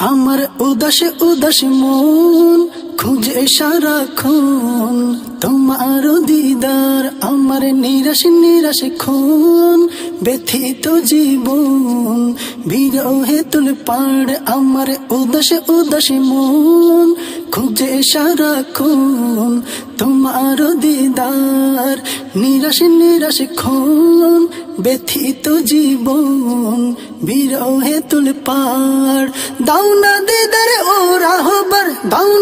আমার উদাস উদাস মন খুঁজে সারাক্ষণ তোমার দিদার আমার নিরাশ নিরাশ খুন ব্যথিত জীবন বিরহে তুল পাড় আমার উদাসে উদাস মন খুঁজে সারাক্ষণ তোমার দিদার নিরাশ নিরাশ খুন ব্যথিত জীবন বিরহে তুল পাড় দাও না দিদার ও রাহবার দাও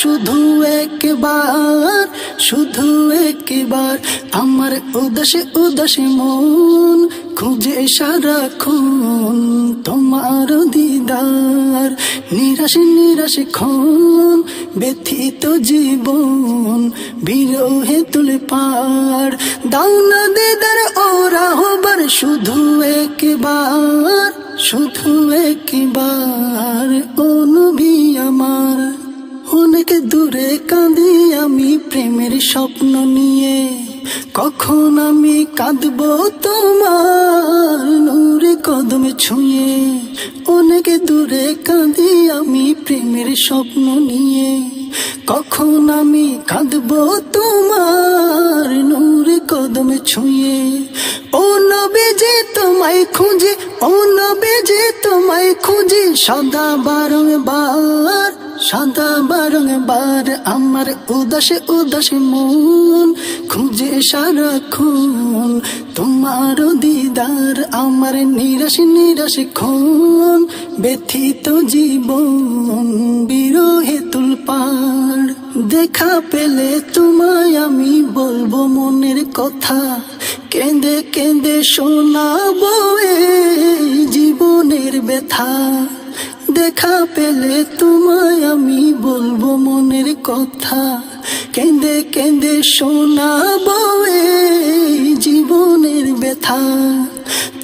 শুধু একবার শুধু একবার আমার উদাসে উদাসে মন খুঁজে সারাক্ষণ তোমার দিদার। নিরাশ নিরাশ খন ব্যথিত জীবন বিরহে তুলে পাড়। দাও না দিদার ও রাহবার শুধু একবার শুধু একবার অনুবি আমার। অনেক দূরে কাঁদি আমি প্রেমের স্বপ্ন নিয়ে। কখন আমি কাঁদব তোমার নূরে কদমে ছুঁয়ে। অনেক দূরে কাঁদি আমি প্রেমের স্বপ্ন নিয়ে। কখন আমি কাঁদব তোমার নূরে কদমে ছুঁয়ে। ও নবে যে তোমায় খুঁজে, ও নবে যে তোমায় খুঁজে, সদা বারংবার সদা বারংবার আমার উদাসে উদাসে মন খুঁজে সারাক্ষণ। তোমার দিদার আমার নিরাশ নিরাশ খন ব্যথিত জীবন বিরহে তুলপাড় দেখা পেলে তোমায় আমি বলব মনের কথা। কেঁদে কেঁদে শোনাবো জীবনের ব্যথা। দেখা পেলে তোমায় আমি বলব মনের কথা। কেঁদে কেঁদে শোনাবো জীবনের ব্যথা।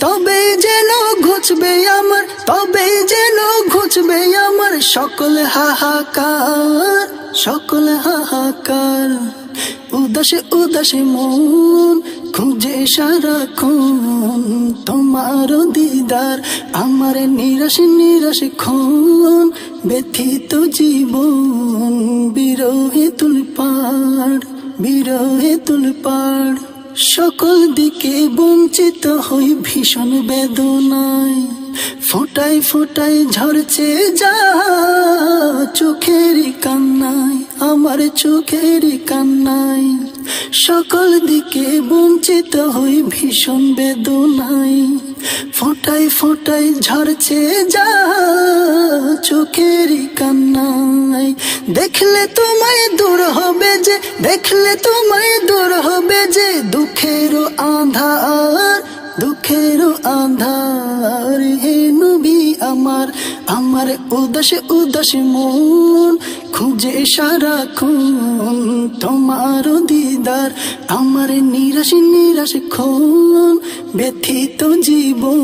তবে যেন ঘুচবে আমার, তবে যেন ঘুচবে আমার সকল হাহাকার সকল হাহাকার। উদাসে উদাসে মন খুঁজে সারা সারাক্ষণ তোমার দিদার, আমার নিরাশ নিরাশ খন ব্যথিত জীবন, বিরহে তুলপাড় বিরহে তুলপাড় সকল দিকে বঞ্চিত হই ভীষণ বেদনায় ফোটাই ফোটাই ঝরছে যা চোখের কান্নায়, আমার চোখের কান্নায়। সকল দিকে বঞ্চিত হই ভীষণ বেদনায়। ফোটাই ফোটাই ঝরছে যা চোখের কান্নায়। দেখলে তোমায় দূর হবে যে, দেখলে তোমায় দূর হবে যে দুঃখের আধার দুঃখের আধার। হে নবী আমার আমার উদাস উদাস মন খুঁজে সারাক্ষণ তোমার দিদার। আমার নিরাশ নিরাশ খন ব্যথিত জীবন,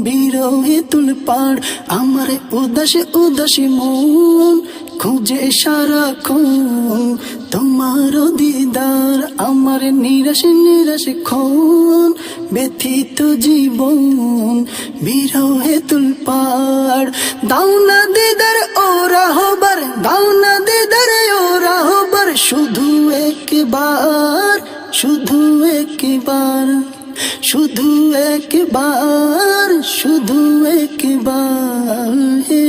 বিরহে তুলপাড়। আমার উদাস উদাস মন খুঁজে সারাক্ষণ তোমার দিদার আমার নিরশ নিরশ খন ব্যথিত জীবন, বিরহে তুলপার দাও না দিদার ও রাহবার দাও না দিদার ও রাহবার শুধু একবার শুধু একবার শুধু একবার শুধু একবার, হে